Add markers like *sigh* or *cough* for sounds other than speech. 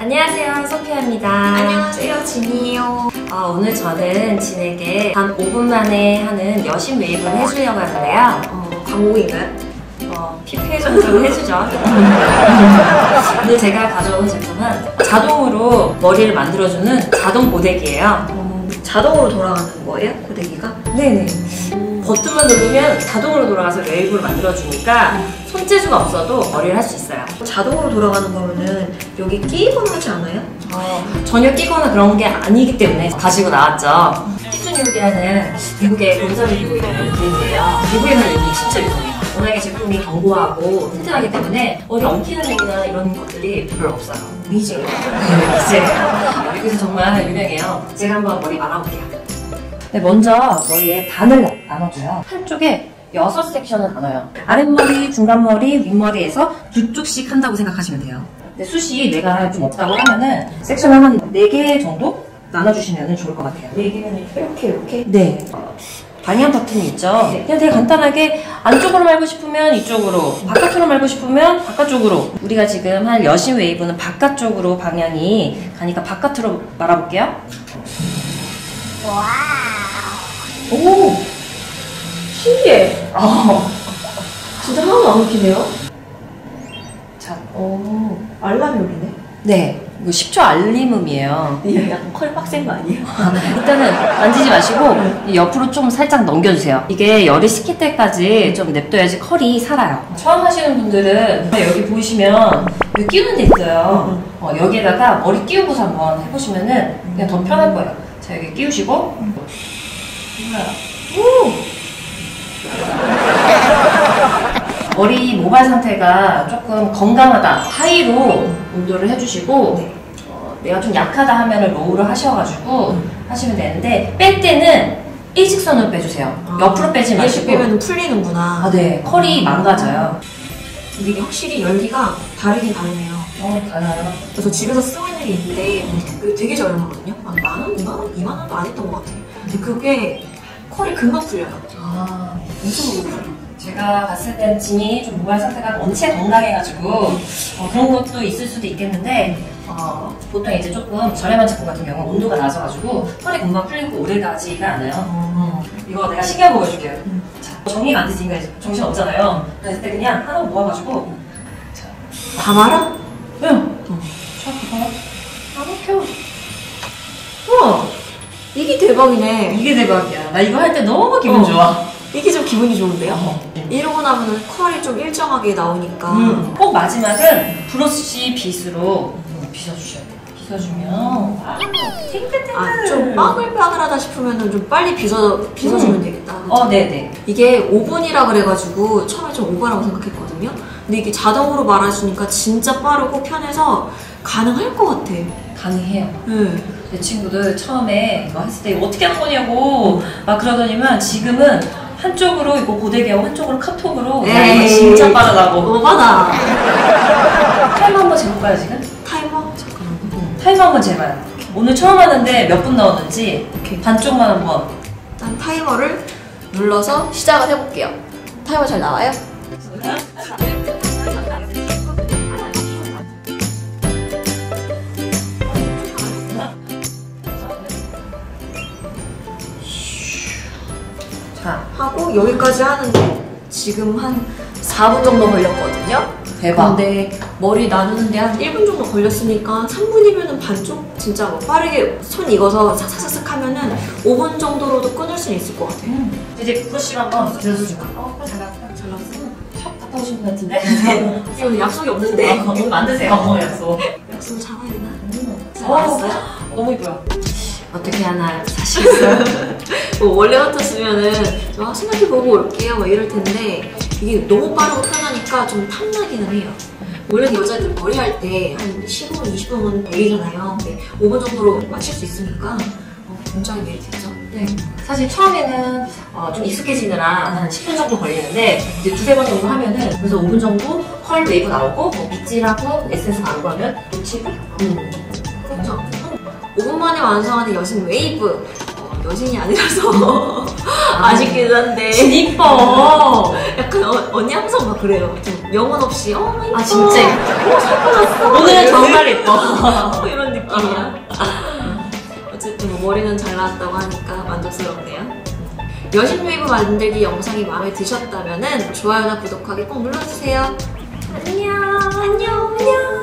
안녕하세요, 소피아입니다. 안녕하세요, 진이에요. 어, 오늘 저는 진에게 단 5분 만에 하는 여신 웨이브를 해주려고 하는데요. 어, 광고인가요? 어, PPL 정도는 해주죠. *laughs* 오늘 제가 가져온 제품은 자동으로 머리를 만들어주는 자동 고데기예요. 어, 자동으로 돌아가는 거예요? 고데기가? 네네. 버튼만 누르면 자동으로 돌아가서 웨이브를 만들어주니까 손재주가 없어도 머리를 할 수 있어요. 자동으로 돌아가는 거면은 여기 끼거나 하지 않아요? 어, 전혀 끼거나 그런 게 아니기 때문에 가지고 나왔죠. 티즈뉴욕이라는 미국의 본사를 두고 있는 브랜드예요. 미국에는 이미 진짜 유명해요. 워낙에 제품이 견고하고 튼튼하기 때문에 머리 엉키는 일이나 이런 것들이 별로 없어요. 미지요. *laughs* 네, 이제 미국에서 정말 유명해요. 제가 한번 머리 말아볼게요. 네, 먼저 머리에 반을 나- 나눠줘요. 한쪽에 여섯 섹션을 나눠요. 아랫머리, 중간머리, 윗머리에서 두 쪽씩 한다고 생각하시면 돼요. 근데 숱이 내가 좀 없다고 하면은 섹션을 한 네 개 정도 나눠주시면 좋을 것 같아요. 네 개면 이렇게 이렇게? 네. 방향 버튼이 있죠. 그냥 되게 간단하게 안쪽으로 말고 싶으면 이쪽으로, 바깥으로 말고 싶으면 바깥쪽으로. 우리가 지금 할 여신 웨이브는 바깥쪽으로 방향이 가니까 바깥으로 말아볼게요. 오! 신기해. 어. *laughs* 진짜 하나도 안 웃기네요. 자, 오, 알람이 울리네. 네. 이거 10초 알림음이에요. 이게 약간 컬 빡센 거 아니에요? 일단은 만지지 마시고 이 옆으로 좀 살짝 넘겨주세요. 이게 열이 식힐 때까지 좀 냅둬야지 컬이 살아요. 처음 하시는 분들은 여기 보이시면 여기 끼우는 데 있어요. 어, 여기에다가 머리 끼우고서 한번 해보시면은 그냥 더 편할 거예요. 자 여기 끼우시고 머리 모발 상태가 조금 건강하다 하이로 온도를 해주시고 네. 어, 내가 좀 약하다 하면은 로우를 하셔가지고 하시면 되는데 뺄 때는 일직선으로 빼주세요. 옆으로 빼지 마시고. 빼면 풀리는구나. 아, 네. 컬이 망가져요. 근데 이게 확실히 열기가 다르긴 다르네요. 어, 달라요. 그래서 집에서 쓰고 있는 게 있는데 그게 되게 저렴하거든요. 한만 원, 이만 원, 이만 원도 안 했던 것 같아요. 근데 그게 컬이 금방 풀려요. 아, 엄청 오래 제가 봤을 땐 진이 좀 모발 상태가 원체 건강해가지고 어, 그런 것도 있을 수도 있겠는데 어, 보통 이제 조금 저렴한 제품 같은 경우 는 온도가 낮아가지고 털이 금방 풀리고 오래 가지가 않아요. 어. 이거 내가 신기한 거 보여줄게요. 음. 자, 정리가 안 되니까 정신 없잖아요. 그래서 그때 그냥 하나 모아가지고 다 말아? 응. 자, 그거 하나 켜. 우와! 이게 대박이네. 이게 대박이야. 나 이거 할 때 너무 기분 어. 좋아. 이게 좀 기분이 좋은데요? 어. 이러고 나면은 컬이 좀 일정하게 나오니까. 음. 꼭 마지막은 브러쉬 빗으로 빗어주셔야 돼요. 빗어주면 와, 탱글탱글. 아, 좀 빠글빠글하다 싶으면은 좀 빨리 빗어, 빗어주면 음. 되겠다. 어, 네네. 이게 오븐이라 그래가지고 처음에 좀 오버라고 생각했거든요. 근데 이게 자동으로 말아주니까 진짜 빠르고 편해서 가능할 것 같아. 가능해요. 네. 내 친구들 처음에 이거 했을 때 이거 어떻게 하는 거냐고 막 그러더니만 지금은 한쪽으로 이거 고데기하고 한쪽으로 카톡으로 야 이거 에이. 진짜 빠르다고 오바다. 타이머 한번 재볼까요 지금? 타이머? 잠깐만. 타이머 한번 재봐요 오늘 처음 하는데 몇 분 나오는지 오케이. 반쪽만 한번 일단 타이머를 눌러서 시작을 해볼게요. 타이머 잘 나와요? 하고 여기까지 하는데 지금 한 4분 정도 걸렸거든요. 대박 근데 머리 나누는데 한 1분 정도 걸렸으니까 3분이면 반쪽 진짜 뭐 빠르게 손 익어서 삭삭삭삭 하면은 5분 정도로도 끊을 수 있을 것 같아요. 음. 이제 브러쉬를 한번 빗어주고 어, 잘 나왔다 잘 나왔어요? 샵 갔다 오신 분 같은데 *laughs* 지금 약속이 없는데 어, 오늘 만드세요 어, 약속 약속을 잡아야 되나? 잘 어, 나왔어요? 너무 이뻐요 어떻게 하나 사시겠어요? *laughs* 뭐 원래 같았으면은 좀 아, 생각해보고 올게요 막 이럴 텐데 이게 너무 빠르고 편하니까 좀 탐나기는 해요. 원래 여자들 머리 할 때 한 15분, 20분은 걸리잖아요. 근데 5분 정도로 마칠 수 있으니까 어, 굉장히 메리트죠. 네. 사실 처음에는 어, 좀 익숙해지느라 한 10분 정도 걸리는데 이제 두세 번 정도 하면은 그래서 5분 정도 컬 웨이브 나오고 뭐 빗질하고 에센스 바르고 하면 놓치고 음. 그렇죠. 5분 만에 완성하는 여신 웨이브 어, 여신이 아니라서 *laughs* 아쉽기도 한데 이뻐. *laughs* 약간 어, 언니 항상 막 그래요. 좀 영혼 없이 어 이뻐. 아 진짜 이뻐. 오늘은 정말 이뻐. 어, *laughs* 이런 느낌이야. 어쨌든 뭐 머리는 잘 나왔다고 하니까 만족스럽네요. 여신 웨이브 만들기 영상이 마음에 드셨다면 좋아요나 구독하기 꼭 눌러주세요. 안녕. 안녕. 안녕.